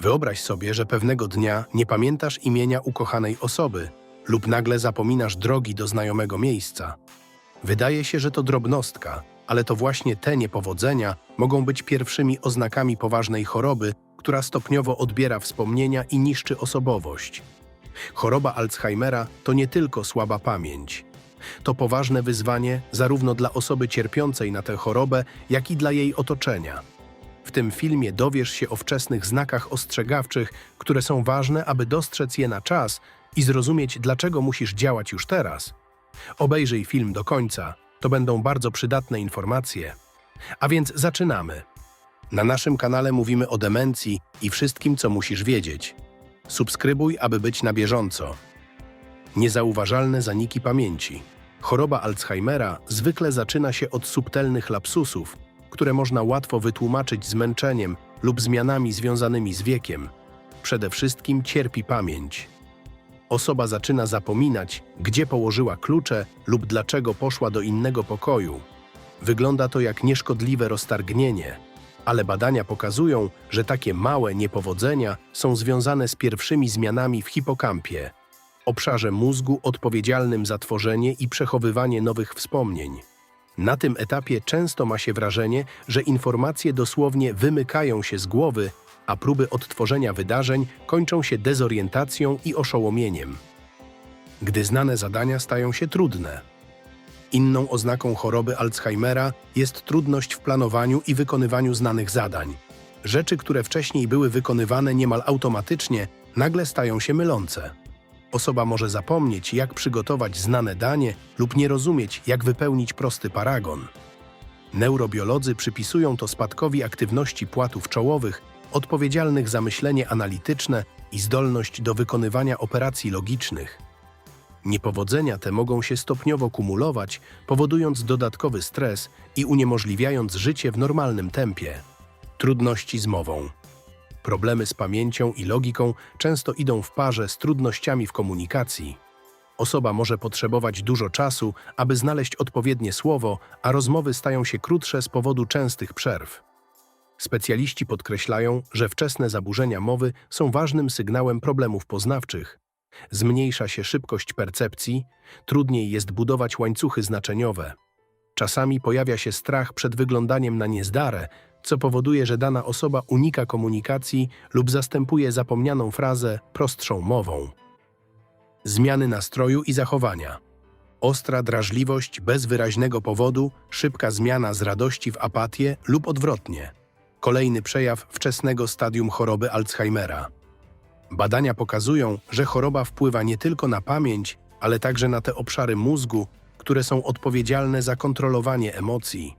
Wyobraź sobie, że pewnego dnia nie pamiętasz imienia ukochanej osoby lub nagle zapominasz drogi do znajomego miejsca. Wydaje się, że to drobnostka, ale to właśnie te niepowodzenia mogą być pierwszymi oznakami poważnej choroby, która stopniowo odbiera wspomnienia i niszczy osobowość. Choroba Alzheimera to nie tylko słaba pamięć. To poważne wyzwanie zarówno dla osoby cierpiącej na tę chorobę, jak i dla jej otoczenia. W tym filmie dowiesz się o wczesnych znakach ostrzegawczych, które są ważne, aby dostrzec je na czas i zrozumieć, dlaczego musisz działać już teraz. Obejrzyj film do końca, to będą bardzo przydatne informacje. A więc zaczynamy. Na naszym kanale mówimy o demencji i wszystkim, co musisz wiedzieć. Subskrybuj, aby być na bieżąco. Niezauważalne zaniki pamięci. Choroba Alzheimera zwykle zaczyna się od subtelnych lapsusów, które można łatwo wytłumaczyć zmęczeniem lub zmianami związanymi z wiekiem. Przede wszystkim cierpi pamięć. Osoba zaczyna zapominać, gdzie położyła klucze lub dlaczego poszła do innego pokoju. Wygląda to jak nieszkodliwe roztargnienie, ale badania pokazują, że takie małe niepowodzenia są związane z pierwszymi zmianami w hipokampie, obszarze mózgu odpowiedzialnym za tworzenie i przechowywanie nowych wspomnień. Na tym etapie często ma się wrażenie, że informacje dosłownie wymykają się z głowy, a próby odtworzenia wydarzeń kończą się dezorientacją i oszołomieniem. Gdy znane zadania stają się trudne. Inną oznaką choroby Alzheimera jest trudność w planowaniu i wykonywaniu znanych zadań. Rzeczy, które wcześniej były wykonywane niemal automatycznie, nagle stają się mylące. Osoba może zapomnieć, jak przygotować znane danie lub nie rozumieć, jak wypełnić prosty paragon. Neurobiolodzy przypisują to spadkowi aktywności płatów czołowych, odpowiedzialnych za myślenie analityczne i zdolność do wykonywania operacji logicznych. Niepowodzenia te mogą się stopniowo kumulować, powodując dodatkowy stres i uniemożliwiając życie w normalnym tempie. Trudności z mową. Problemy z pamięcią i logiką często idą w parze z trudnościami w komunikacji. Osoba może potrzebować dużo czasu, aby znaleźć odpowiednie słowo, a rozmowy stają się krótsze z powodu częstych przerw. Specjaliści podkreślają, że wczesne zaburzenia mowy są ważnym sygnałem problemów poznawczych. Zmniejsza się szybkość percepcji, trudniej jest budować łańcuchy znaczeniowe. Czasami pojawia się strach przed wyglądaniem na niezdarę, co powoduje, że dana osoba unika komunikacji lub zastępuje zapomnianą frazę prostszą mową. Zmiany nastroju i zachowania. Ostra drażliwość bez wyraźnego powodu, szybka zmiana z radości w apatię lub odwrotnie. Kolejny przejaw wczesnego stadium choroby Alzheimera. Badania pokazują, że choroba wpływa nie tylko na pamięć, ale także na te obszary mózgu, które są odpowiedzialne za kontrolowanie emocji.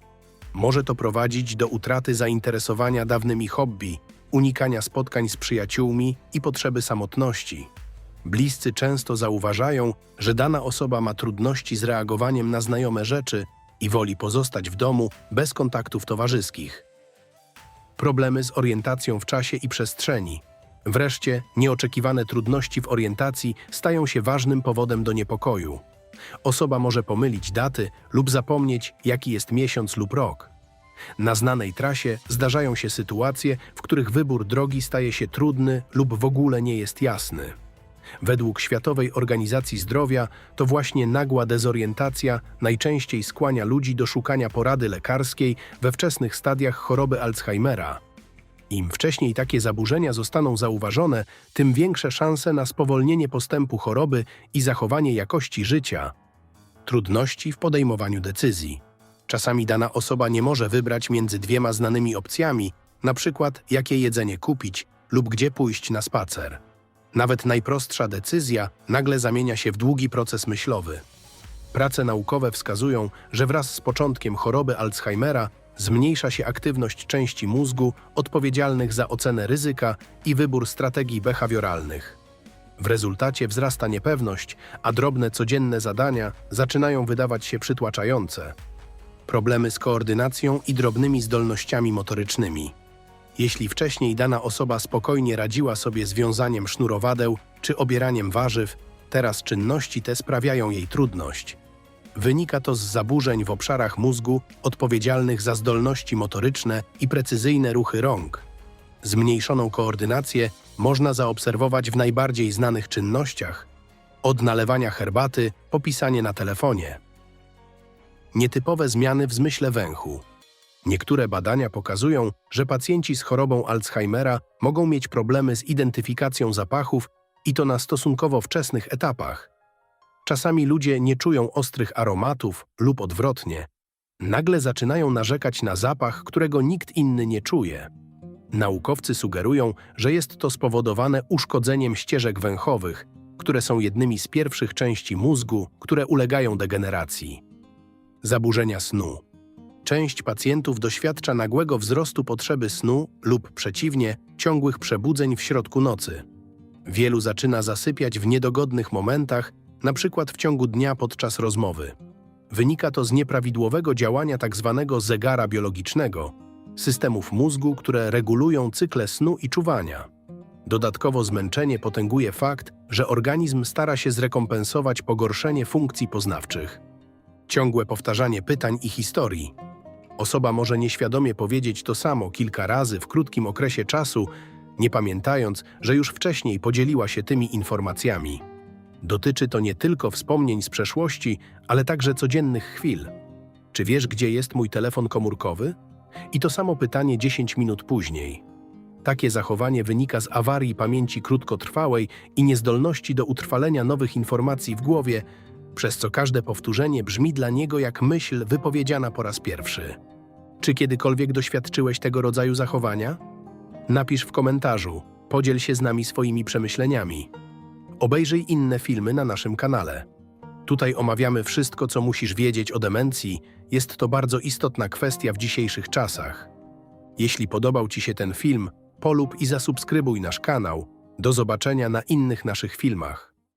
Może to prowadzić do utraty zainteresowania dawnymi hobby, unikania spotkań z przyjaciółmi i potrzeby samotności. Bliscy często zauważają, że dana osoba ma trudności z reagowaniem na znajome rzeczy i woli pozostać w domu bez kontaktów towarzyskich. Problemy z orientacją w czasie i przestrzeni. Wreszcie, nieoczekiwane trudności w orientacji stają się ważnym powodem do niepokoju. Osoba może pomylić daty lub zapomnieć, jaki jest miesiąc lub rok. Na znanej trasie zdarzają się sytuacje, w których wybór drogi staje się trudny lub w ogóle nie jest jasny. Według Światowej Organizacji Zdrowia to właśnie nagła dezorientacja najczęściej skłania ludzi do szukania porady lekarskiej we wczesnych stadiach choroby Alzheimera. Im wcześniej takie zaburzenia zostaną zauważone, tym większe szanse na spowolnienie postępu choroby i zachowanie jakości życia. Trudności w podejmowaniu decyzji. Czasami dana osoba nie może wybrać między dwiema znanymi opcjami, na przykład jakie jedzenie kupić lub gdzie pójść na spacer. Nawet najprostsza decyzja nagle zamienia się w długi proces myślowy. Prace naukowe wskazują, że wraz z początkiem choroby Alzheimera zmniejsza się aktywność części mózgu odpowiedzialnych za ocenę ryzyka i wybór strategii behawioralnych. W rezultacie wzrasta niepewność, a drobne codzienne zadania zaczynają wydawać się przytłaczające. Problemy z koordynacją i drobnymi zdolnościami motorycznymi. Jeśli wcześniej dana osoba spokojnie radziła sobie z wiązaniem sznurowadeł czy obieraniem warzyw, teraz czynności te sprawiają jej trudność. Wynika to z zaburzeń w obszarach mózgu odpowiedzialnych za zdolności motoryczne i precyzyjne ruchy rąk. Zmniejszoną koordynację można zaobserwować w najbardziej znanych czynnościach, od nalewania herbaty po pisanie na telefonie. Nietypowe zmiany w zmyśle węchu. Niektóre badania pokazują, że pacjenci z chorobą Alzheimera mogą mieć problemy z identyfikacją zapachów i to na stosunkowo wczesnych etapach. Czasami ludzie nie czują ostrych aromatów lub odwrotnie. Nagle zaczynają narzekać na zapach, którego nikt inny nie czuje. Naukowcy sugerują, że jest to spowodowane uszkodzeniem ścieżek węchowych, które są jednymi z pierwszych części mózgu, które ulegają degeneracji. Zaburzenia snu. Część pacjentów doświadcza nagłego wzrostu potrzeby snu lub przeciwnie, ciągłych przebudzeń w środku nocy. Wielu zaczyna zasypiać w niedogodnych momentach, na przykład w ciągu dnia podczas rozmowy. Wynika to z nieprawidłowego działania tzw. zegara biologicznego, systemów mózgu, które regulują cykle snu i czuwania. Dodatkowo zmęczenie potęguje fakt, że organizm stara się zrekompensować pogorszenie funkcji poznawczych. Ciągłe powtarzanie pytań i historii. Osoba może nieświadomie powiedzieć to samo kilka razy w krótkim okresie czasu, nie pamiętając, że już wcześniej podzieliła się tymi informacjami. Dotyczy to nie tylko wspomnień z przeszłości, ale także codziennych chwil. Czy wiesz, gdzie jest mój telefon komórkowy? I to samo pytanie 10 minut później. Takie zachowanie wynika z awarii pamięci krótkotrwałej i niezdolności do utrwalenia nowych informacji w głowie, przez co każde powtórzenie brzmi dla niego jak myśl wypowiedziana po raz pierwszy. Czy kiedykolwiek doświadczyłeś tego rodzaju zachowania? Napisz w komentarzu, podziel się z nami swoimi przemyśleniami. Obejrzyj inne filmy na naszym kanale. Tutaj omawiamy wszystko, co musisz wiedzieć o demencji. Jest to bardzo istotna kwestia w dzisiejszych czasach. Jeśli podobał Ci się ten film, polub i zasubskrybuj nasz kanał. Do zobaczenia na innych naszych filmach.